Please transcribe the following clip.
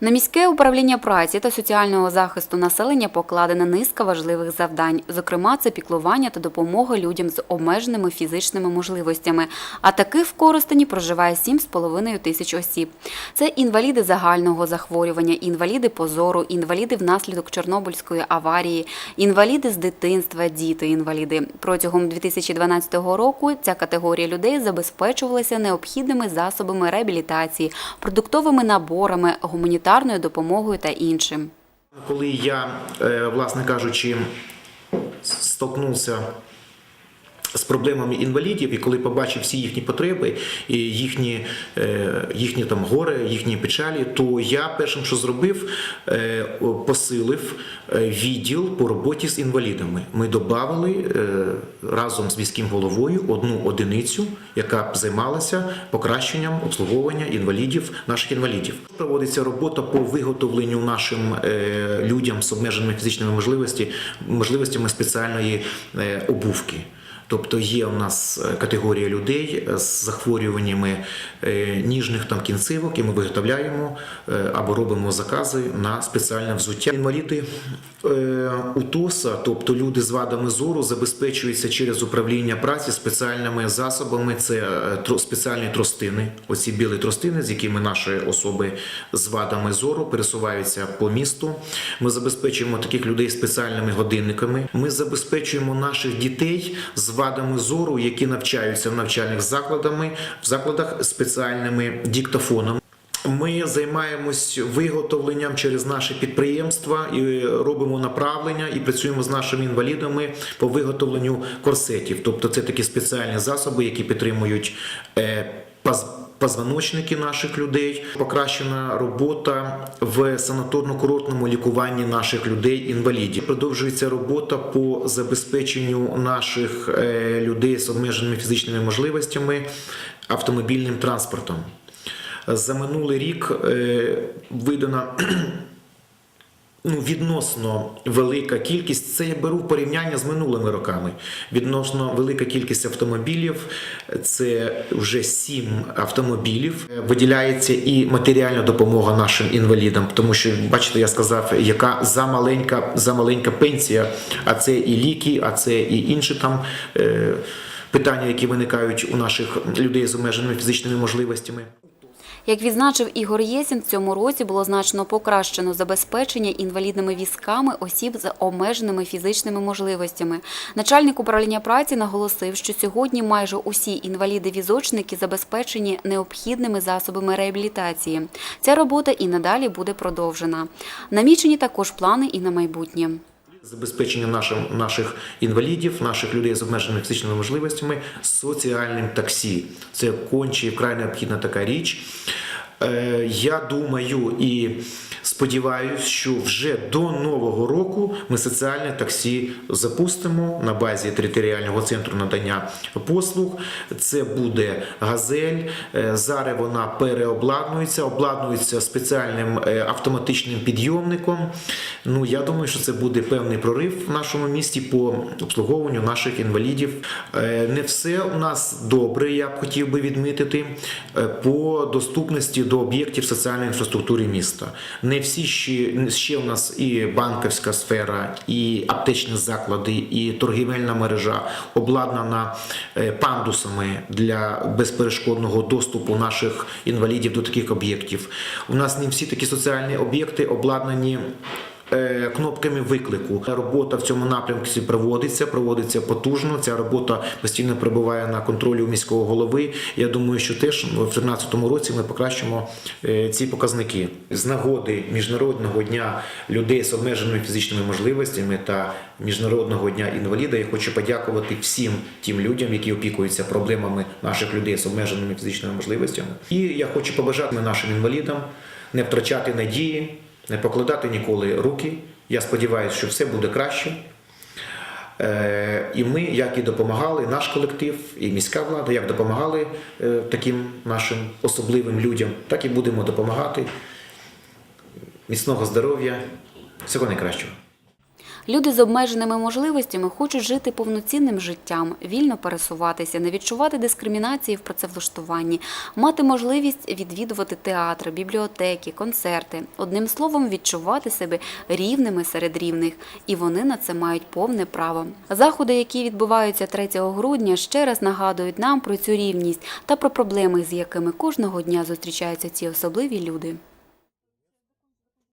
На міське управління праці та соціального захисту населення покладена низка важливих завдань. Зокрема, це піклування та допомога людям з обмеженими фізичними можливостями. А таких в Коростені проживає 7,5 тисяч осіб. Це інваліди загального захворювання, інваліди позору, інваліди внаслідок Чорнобильської аварії, інваліди з дитинства, діти-інваліди. Протягом 2012 року ця категорія людей забезпечувалася необхідними засобами реабілітації, продуктовими наборами, гуманітарною допомогою та іншим. Коли я, е, власне кажучи, столкнувся з проблемами інвалідів, і коли побачив всі їхні потреби, і їхні, е, їхні там горе, їхні печалі, то я першим, що зробив, е, посилив е, відділ по роботі з інвалідами. Ми додали разом з міським головою одну одиницю, яка б займалася покращенням обслуговування інвалідів, наших інвалідів. Проводиться робота по виготовленню нашим людям з обмеженими фізичними можливостями спеціальної обувки. Тобто є у нас е, категорія людей з захворюваннями е, ніжних там кінцівок, і ми виготовляємо е, або робимо закази на спеціальне взуття. Інваліди е, УТОСа, тобто люди з вадами зору, забезпечуються через управління праці спеціальними засобами. Це е, спеціальні тростини, оці білі тростини, з якими наші особи з вадами зору пересуваються по місту. Ми забезпечуємо таких людей спеціальними годинниками. Ми забезпечуємо наших дітей з вадами зору, які навчаються в навчальних закладами, в закладах спеціальними диктофонами. Ми займаємось виготовленням через наші підприємства і робимо направлення і працюємо з нашими інвалідами по виготовленню корсетів. Тобто це такі спеціальні засоби, які підтримують е, позвоночники наших людей. Покращена робота в санаторно-курортному лікуванні наших людей інвалідів. Продовжується робота по забезпеченню наших е, людей з обмеженими фізичними можливостями автомобільним транспортом. За минулий рік е, видана ну, відносно велика кількість. Це я беру в порівняння з минулими роками. Відносно велика кількість автомобілів. Це вже сім автомобілів. Е, Виділяється і матеріальна допомога нашим інвалідам, тому що бачите, я сказав, яка замаленька, замаленька пенсія, а це і ліки, а це і інші там. Е, Питання, які виникають у наших людей з обмеженими фізичними можливостями. Як відзначив Ігор Єсін, в цьому році було значно покращено забезпечення інвалідними візками осіб з обмеженими фізичними можливостями. Начальник управління праці наголосив, що сьогодні майже усі інваліди-візочники забезпечені необхідними засобами реабілітації. Ця робота і надалі буде продовжена. Намічені також плани і на майбутнє. Забезпечення нашим, наших інвалідів, наших людей з обмеженими фізичними можливостями соціальним таксі. Це конче вкрай необхідна така річ. Е, Я думаю і сподіваюся, що вже до нового року ми соціальне таксі запустимо на базі територіального центру надання послуг. Це буде газель. Е, Зараз вона переобладнується, обладнується спеціальним е, автоматичним підйомником. Ну я думаю, що це буде певний прорив в нашому місті по обслуговуванню наших інвалідів. Е, Не все у нас добре, я б хотів би відмітити по доступності до об'єктів соціальної інфраструктури міста. Не всі ще, ще у нас і банківська сфера, і аптечні заклади, і торгівельна мережа обладнана е, пандусами для безперешкодного доступу наших інвалідів до таких об'єктів. У нас не всі такі соціальні об'єкти обладнані. Е, Кнопками виклику робота в цьому напрямку проводиться, проводиться потужно. Ця робота постійно перебуває на контролі у міського голови. Я думаю, що теж в 2013 році ми покращимо е, ці показники з нагоди міжнародного дня людей з обмеженими фізичними можливостями та міжнародного дня інваліда. Я хочу подякувати всім тим людям, які опікуються проблемами наших людей з обмеженими фізичними можливостями. І я хочу побажати нашим інвалідам не втрачати надії, не покладати ніколи руки. Я сподіваюся, що все буде краще. Е, І ми, як і допомагали, наш колектив, і міська влада, як допомагали е, таким нашим особливим людям, так і будемо допомагати. Міцного здоров'я, всього найкращого. Люди з обмеженими можливостями хочуть жити повноцінним життям, вільно пересуватися, не відчувати дискримінації в працевлаштуванні, мати можливість відвідувати театри, бібліотеки, концерти. Одним словом, відчувати себе рівними серед рівних, і вони на це мають повне право. Заходи, які відбуваються 3 грудня, ще раз нагадують нам про цю рівність та про проблеми, з якими кожного дня зустрічаються ці особливі люди.